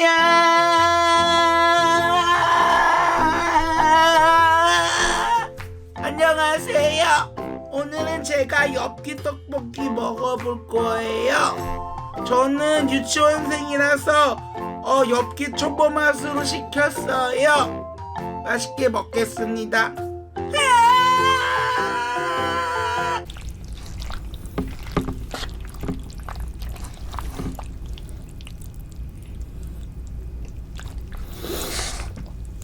야! 안녕하세요. 오늘은 제가 엽기 떡볶이 먹어볼 거예요. 저는 유치원생이라서 어, 엽기 초보 맛으로 시켰어요. 맛있게 먹겠습니다.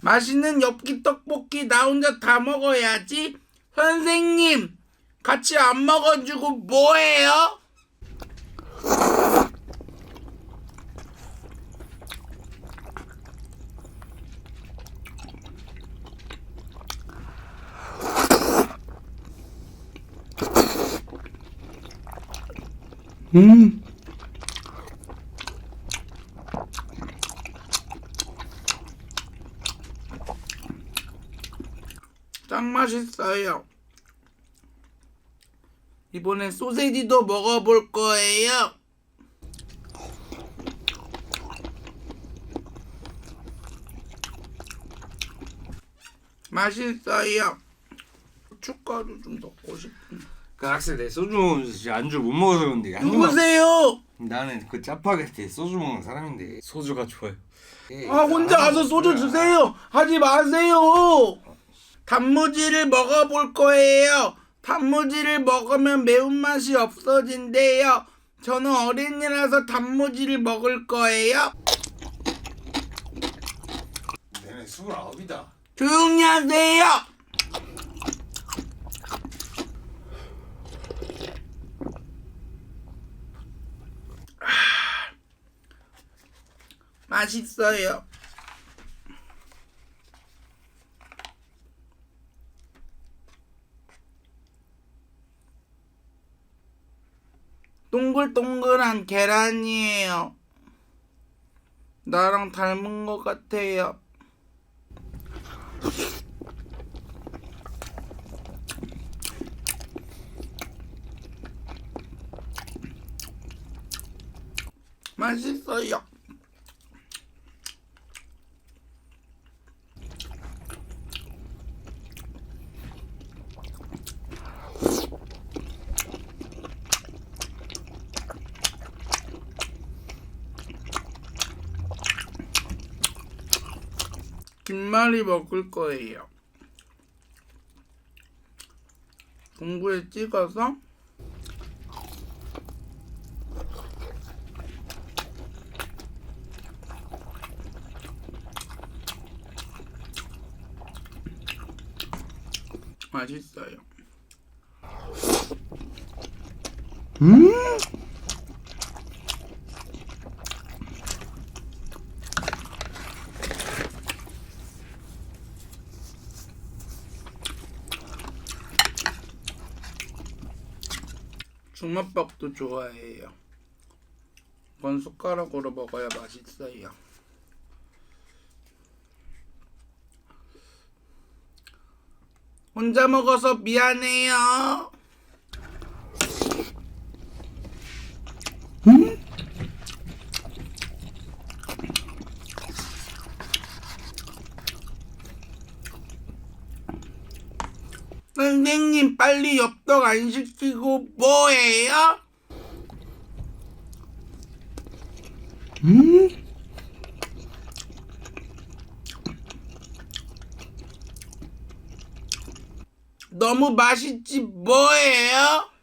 맛있는 엽기 떡볶이 나 혼자 다 먹어야지. 선생님, 같이 안 먹어주고 뭐해요? 음. 맛있어요. 이번엔 소세지도 먹어볼 거예요. 맛있어요. 고춧가루 좀 넣고 싶은. 그 학생 내 소주 안주 못 먹어서 그런데 누구세요? 나는 그 짜파게티 소주 먹는 사람인데 소주가 좋아요. 예, 아 혼자 가서 소주 주세요. 하지 마세요. 단무지를 먹어볼 거예요. 단무지를 먹으면 매운맛이 없어진대요. 저는 어린이라서 단무지를 먹을 거예요. 내내 스물아홉이다. 조용히 하세요. 아, 맛있어요. 동글동글한 계란이에요. 나랑 닮은 것 같아요. 맛있어요. 김말이 먹을 거예요. 동구에 찍어서 맛있어요. 음! 주먹밥도 좋아해요. 건 숟가락으로 먹어야 맛있어요. 혼자 먹어서 미안해요. 선생님 빨리 엽떡 안 시키고 뭐해요? 너무 맛있지 뭐해요?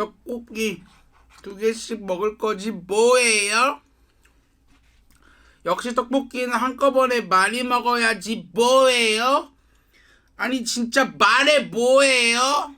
떡볶이 두 개씩 먹을 거지 뭐예요? 역시 떡볶이는 한꺼번에 많이 먹어야지 뭐예요? 아니 진짜 말해 뭐예요?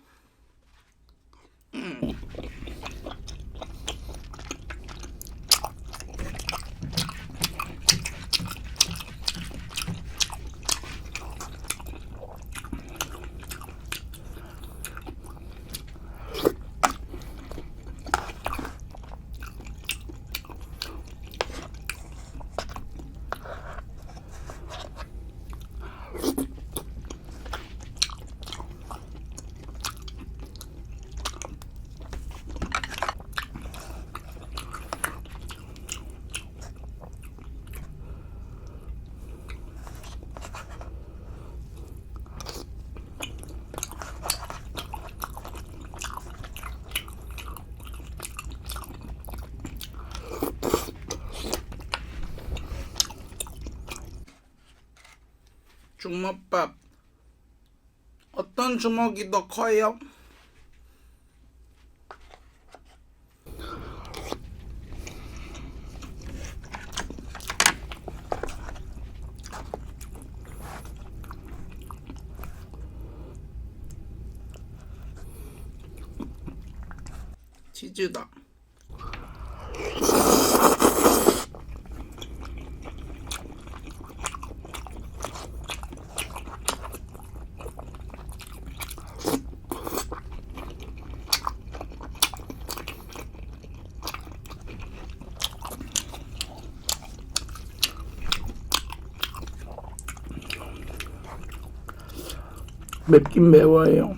주먹밥 어떤 주먹이 더 커요? 치즈다. 맵긴 매워요.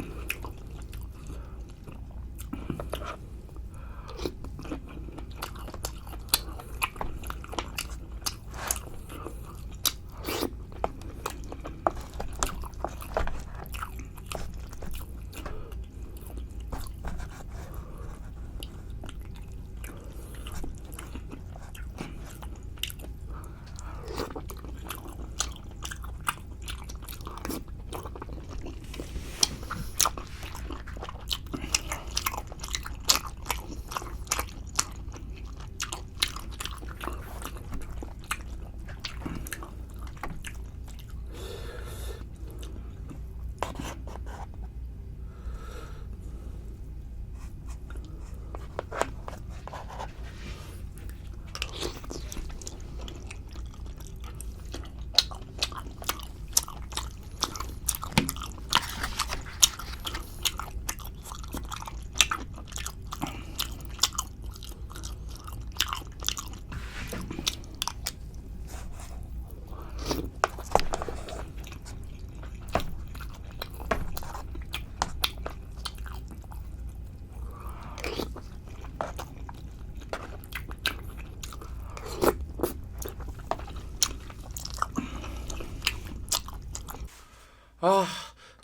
아,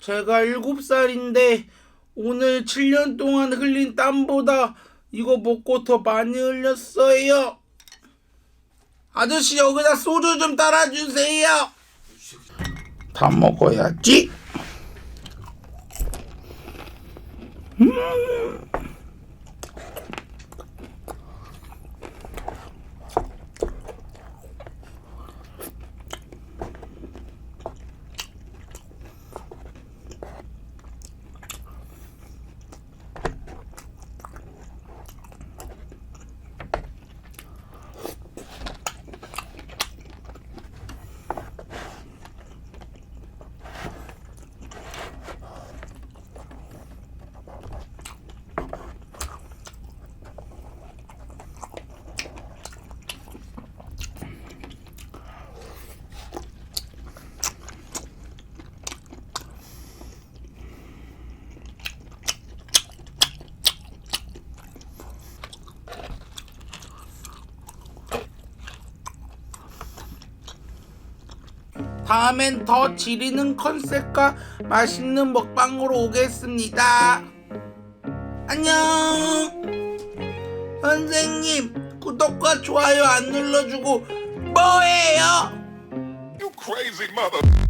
제가 일곱 살인데 오늘 7년 동안 흘린 땀보다 이거 먹고 더 많이 흘렸어요. 아저씨 여기다 소주 좀 따라주세요. 다 먹어야지. 다음엔 더 지리는 컨셉과 맛있는 먹방으로 오겠습니다. 안녕. 선생님, 구독과 좋아요 안 눌러주고 뭐해요? You crazy mother.